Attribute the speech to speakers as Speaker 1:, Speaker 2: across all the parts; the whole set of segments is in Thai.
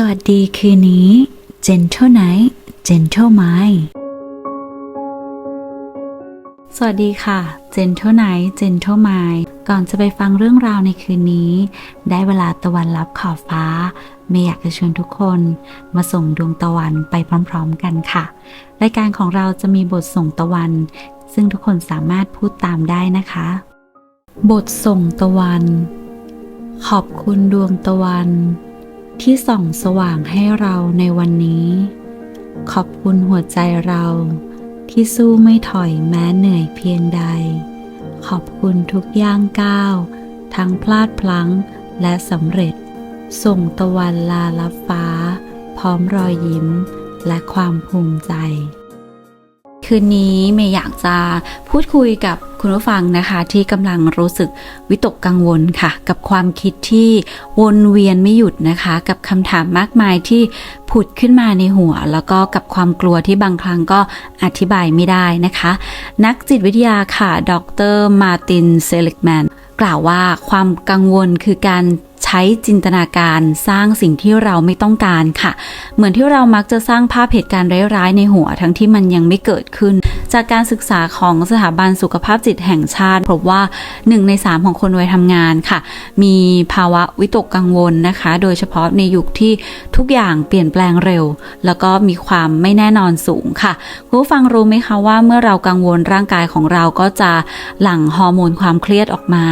Speaker 1: สวัสดีคืนนี้ Gentle Night Gentle Mind สวัสดีค่ะ Gentle Night Gentle Mind ก่อนจะไปฟังเรื่องราวในคืนนี้ ได้เวลาตะวันรับขอบฟ้าไม่อยากจะชวนทุกคนมาส่งดวงตะวันไปพร้อมๆกันค่ะ รายการของเราจะมีบทส่งตะวัน ซึ่งทุกคนสามารถพูดตามได้นะคะ บทส่งตะวัน ขอบคุณดวงตะวัน ที่ส่องสว่างให้เราในวันนี้ ขอบคุณหัวใจเราที่สู้ไม่ถอยแม้เหนื่อยเพียงใด ขอบคุณทุกย่างก้าว ทั้งพลาดพลั้งและสำเร็จ ส่งตะวันลาลับฟ้า พร้อมรอยยิ้มและความภูมิใจ คืนนี้เมย์อยากจะพูดคุยกับคุณผู้ฟังนะคะที่กำลังรู้สึกวิตกกังวลค่ะ กับความคิดที่วนเวียนไม่หยุดนะคะ กับคำถามมากมายที่ผุดขึ้นมาในหัว แล้วก็กับความกลัวที่บางครั้งก็อธิบายไม่ได้นะคะ นักจิตวิทยาค่ะ ดรมาร์ตินเซลิกแมนกล่าวว่าความกังวลคือการ ใช้จินตนาการสร้างสิ่งที่เราไม่ต้องการค่ะ เหมือนที่เรามักจะสร้างภาพเหตุการณ์ร้ายๆในหัวทั้งที่มันยังไม่เกิดขึ้น จากการศึกษาของสถาบันสุขภาพจิตแห่งชาติ พบว่า 1 ใน 3 ของคนวัยทำงานค่ะ มีภาวะวิตกกังวลนะคะ โดยเฉพาะในยุคที่ทุกอย่างเปลี่ยนแปลงเร็ว แล้วก็มีความไม่แน่นอนสูงค่ะคุณผู้ฟังรู้ไหมคะว่าเมื่อเรากังวลร่างกายของเราก็จะหลั่งฮอร์โมนความเครียดออกมา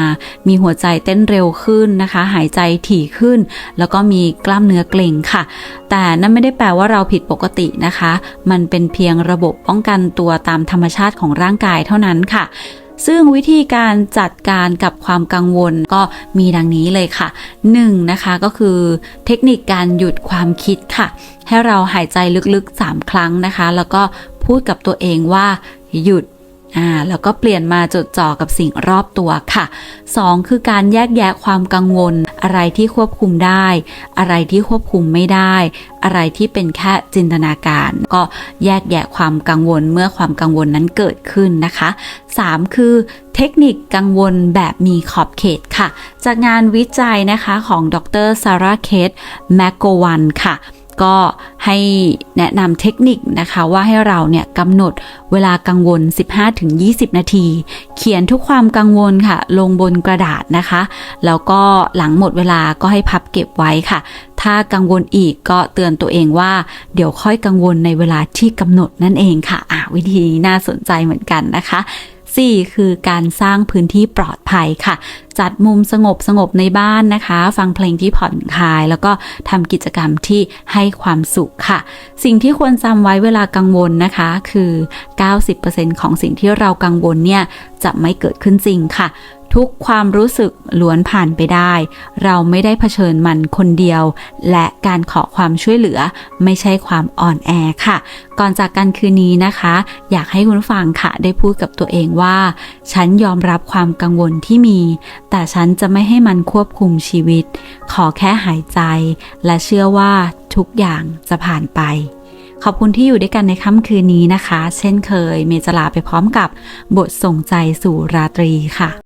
Speaker 1: มีหัวใจเต้นเร็วขึ้นนะคะ หายใจถี่ขึ้น แล้วก็มีกล้ามเนื้อเกร็งค่ะ แต่นั่นไม่ได้แปลว่าเราผิดปกตินะคะ มันเป็นเพียงระบบป้องกันตัวตามธรรมชาติของร่างกายเท่านั้นค่ะซึ่งวิธีการจัดการกับความกังวลก็มีดังนี้เลยค่ะ 1. นะคะก็คือเทคนิคการหยุดความคิดค่ะ ให้เราหายใจลึกๆ 3 ครั้งนะคะ แล้วก็พูดกับตัวเองว่าหยุดอ่าแล้วก็เปลี่ยนมาจดจ่อกับสิ่งรอบตัวค่ะ 2. คือการแยกแยะความกังวล อะไรที่ควบคุมได้ อะไรที่ควบคุมไม่ได้ อะไรที่เป็นแค่จินตนาการ ก็แยกแยะความกังวลเมื่อความกังวลนั้นเกิดขึ้นนะคะ 3. คือเทคนิคกังวลแบบมีขอบเขตค่ะ จากงานวิจัยนะคะของดรซาร่าเคทแมกโกวันค่ะ ก็ให้แนะนำเทคนิคนะคะว่าให้เราเนี่ยกำหนดเวลากังวล 15-20 นาที เขียนทุกความกังวลค่ะ ลงบนกระดาษนะคะ แล้วก็หลังหมดเวลาก็ให้พับเก็บไว้ค่ะ ถ้ากังวลอีกก็เตือนตัวเองว่า เดี๋ยวค่อยกังวลในเวลาที่กำหนดนั่นเองค่ะอะวิธีนี้น่าสนใจเหมือนกันนะคะ 4 คือการสร้างพื้นที่ปลอดภัยค่ะ จัดมุมสงบสงบในบ้านนะคะ ฟังเพลงที่ผ่อนคลาย แล้วก็ทำกิจกรรมที่ให้ความสุขค่ะ สิ่งที่ควรจำไว้เวลากังวลนะคะ คือ 90%ของสิ่งที่เรากังวลเนี่ยจะไม่เกิดขึ้นจริงค่ะ ทุกความรู้สึกล้วนผ่านไปได้ เราไม่ได้เผชิญมันคนเดียว และการขอความช่วยเหลือไม่ใช่ความอ่อนแอค่ะ ก่อนจากกันคืนนี้นะคะ อยากให้คุณฟังค่ะ ได้พูดกับตัวเองว่า ฉันยอมรับความกังวลที่มี แต่ฉันจะไม่ให้มันควบคุมชีวิต ขอแค่หายใจ และเชื่อว่าทุกอย่างจะผ่านไปขอบคุณที่อยู่ด้วยกันในค่ำคืนนี้นะคะ เช่นเคย เมจะลาไปพร้อมกับบทส่งใจสู่ราตรีค่ะ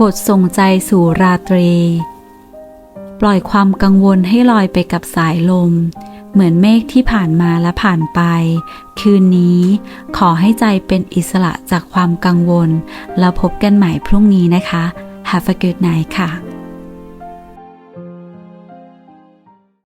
Speaker 1: บทส่งใจสู่ราตรี ปล่อยความกังวลให้ลอยไปกับสายลม เหมือนเมฆที่ผ่านมาและผ่านไป คืนนี้ขอให้ใจเป็นอิสระจากความกังวล แล้วพบกันใหม่พรุ่งนี้นะคะ Have a good night ค่ะ